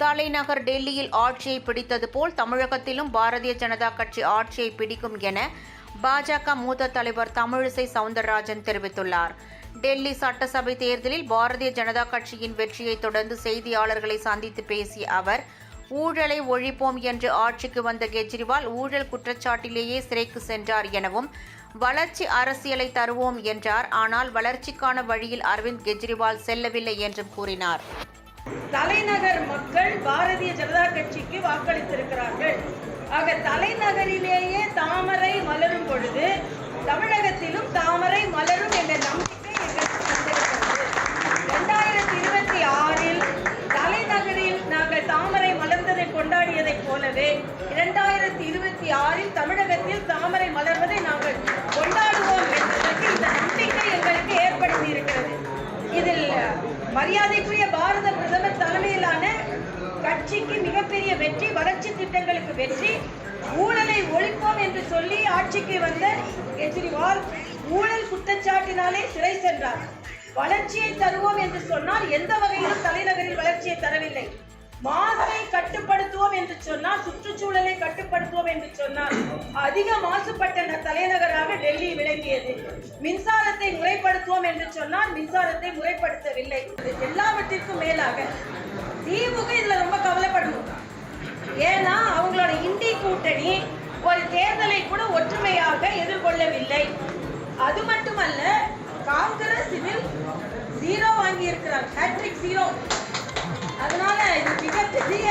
தலைநகர் டெல்லியில் ஆட்சியை பிடித்தது போல் தமிழகத்திலும் பாரதிய ஜனதா கட்சி ஆட்சியை பிடிக்கும் என பாஜக மூத்த தலைவர் தமிழிசை சவுந்தரராஜன் தெரிவித்துள்ளார். டெல்லி சட்டசபை தேர்தலில் பாரதிய ஜனதா கட்சியின் வெற்றியை தொடர்ந்து செய்தியாளர்களை சந்தித்து பேசிய அவர் ஊழலை ஒழிப்போம் என்று ஆட்சிக்கு வந்த கெஜ்ரிவால் ஊழல் குற்றச்சாட்டிலேயே சிறைக்கு சென்றார் எனவும் வளர்ச்சி அரசியலை தருவோம் என்றார். ஆனால் வளர்ச்சிக்கான வழியில் அரவிந்த் கெஜ்ரிவால் செல்லவில்லை என்றும் கூறினார். தலைநகர் மக்கள் பாரதிய ஜனதா கட்சிக்கு வாக்களித்திருக்கிறார்கள். ஆக தலைநகரிலேயே தாமரை மலரும் பொழுது தமிழகத்திலும் தாமரை மலரும் என்ற நம்பிக்கை எங்களுக்கு வந்திருக்கிறது இரண்டாயிரத்தி இருபத்தி ஆறில் தலைநகரில் நாங்கள் தாமரை மலர்ந்ததை கொண்டாடியதைப் போலவே இரண்டாயிரத்தி இருபத்தி ஆறில் தமிழகத்தில் தாமரை மலர்வதை நாங்கள் கொண்டாடுவோம் என்பதற்கு இந்த நம்பிக்கை எங்களுக்கு ஏற்படுத்தி இருக்கிறது இதில் மரியாதைக்குரிய வளர்ச்சிக்கு மிகப்பெரிய வெற்றி வளர்ச்சி திட்டங்களுக்கு வெற்றி. ஊழலை ஒழிப்போம் என்று சொல்லி ஆட்சிக்கு வந்த கெஜ்ரிவால் ஊழல் குற்றச்சாட்டினாலே சிறை சென்றார். வளர்ச்சியை தருவோம் என்று சொன்னால் எந்த வகையிலும் தலைநகரில் வளர்ச்சியை தரவில்லை. மாசை கட்டுப்படுத்துவோம் என்று சொன்னால் சுற்றுச்சூழலை கட்டுப்படுத்துவோம் என்று சொன்னால் அதிக மாசுபட்ட தலைநகராக டெல்லி விளங்கியது. மின்சாரத்தை முறைப்படுத்துவோம் என்று சொன்னால் மின்சாரத்தை முறைப்படுத்தவில்லை. எல்லாவற்றிற்கும் மேலாக திமுக இதுல ரொம்ப கவலைப்படணும். ஏன்னா அவங்களோட இந்தி கூட்டணி ஒரு தேர்தலை கூட ஒற்றுமையாக எதிர்கொள்ளவில்லை. அது மட்டுமல்ல காங்கிரஸ் இதில் ஜீரோ வாங்கி இருக்கிறார் ஹேட்ரிக் ஜீரோ அதனால இது மிகப்பெரிய பெரிய